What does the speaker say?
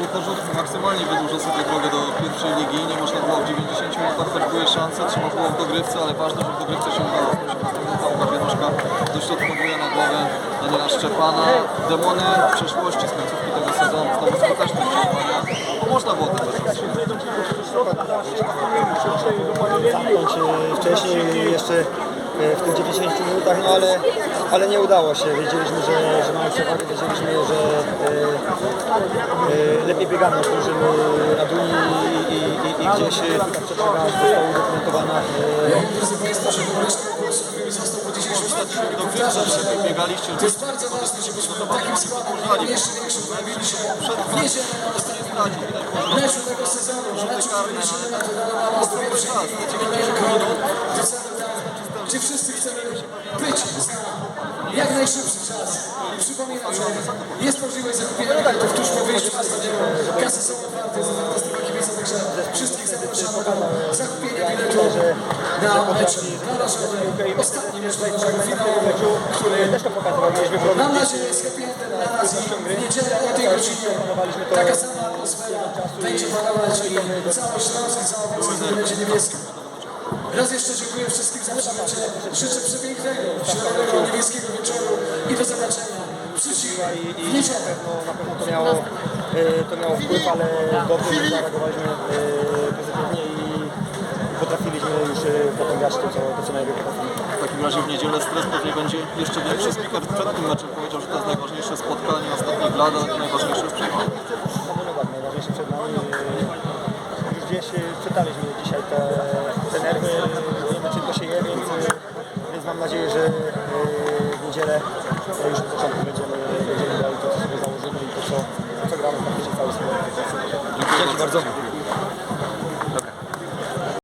Łukasz maksymalnie wydłuża sobie drogę do pierwszej ligi. Nie można było w 90 minutach, choć były szanse, trzeba było w dogrywce, ale ważne, że w dogrywce się udało. 18 minuta Łukasz Januszka dośrodkowuje na głowę Daniela Szczepana. Demony przeszłości z końcówki tego sezonu znowu skuteczne przełamania, bo można było rozstrzygać. Zamknąć e, wcześniej jeszcze w tych 90 minutach, no ale, ale nie udało się. Wiedzieliśmy, że, że mamy przewagę, wiedzieliśmy, że e, e, lepiej biegamy niż drużyny Aduni i, i, i, i gdzieś e, ta przewaga została udokumentowana. E, Drodzy Państwo, żeby reszta głosu został po 10 minutach. Dogrywce sobie biegaliście, To jest bardzo ważne, żebyśmy takim składem mieli jeszcze większą mobilność. W niedzielę na ostatnim meczu tego sezonu, meczu, który liczymy na nas do pierwszej do celu gdzie wszyscy chcemy być. Jak najszybszy czas. I przypominam, że jest możliwość zakupienia biletów tuż po wyjściu na stadion. Kasy są otwarte, jest otwarte strona także wszystkich zapraszamy do zakupienia biletów na mecz garażowy. Ostatni mecz naszego finału, który. Mam nadzieję, z happy endem na razie w niedzielę o tej godzinie. Taka sama atmosfera będzie panować i cały Śląsk i cała Polska będzie niebieska. Raz jeszcze dziękuję wszystkim za przybycie. Życzę przepięknego, środowego, niebieskiego wieczoru i do zobaczenia przyszłej w niedzielę. No, na pewno to miało, e, to miało wpływ, ale dobrze, że zareagowaliśmy e, pozytywnie i potrafiliśmy już e, potęgać to, co, to, co najlepiej potrafimy. W takim razie w niedzielę stres pewnie będzie jeszcze większy. Speaker przed tym meczem powiedział, że to jest najważniejsze spotkanie ostatnich lat, najważniejsze czytaliśmy dzisiaj te, te nerwy, wiemy czym to się je, więc, e, więc mam nadzieję, że e, w niedzielę e, już od początku będziemy, będziemy grali to, co sobie założymy i to, co, co gramy praktycznie cały. Dziękuję bardzo.